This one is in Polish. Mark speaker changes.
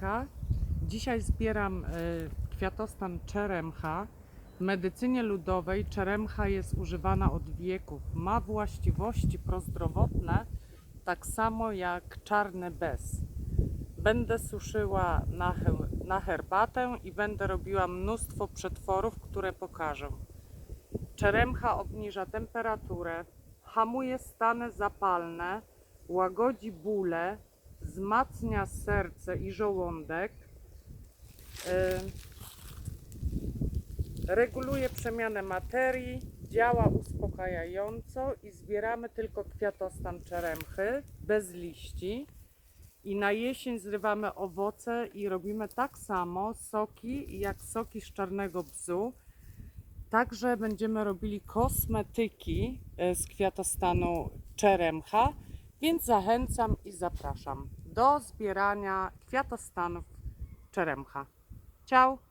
Speaker 1: Agnieszka. Dzisiaj zbieram e, kwiatostan czeremcha. W medycynie ludowej czeremcha jest używana od wieków. Ma właściwości prozdrowotne, tak samo jak czarny bez. Będę suszyła na, na herbatę i będę robiła mnóstwo przetworów, które pokażę. Czeremcha obniża temperaturę, hamuje stany zapalne, łagodzi bóle, wzmacnia serce i żołądek, y, reguluje przemianę materii, działa uspokajająco i zbieramy tylko kwiatostan czeremchy bez liści. I na jesień zrywamy owoce i robimy tak samo soki jak soki z czarnego bzu. Także będziemy robili kosmetyki e, z kwiatostanu czeremcha, więc zachęcam i zapraszam do zbierania kwiatostanów czeremcha. Ciao!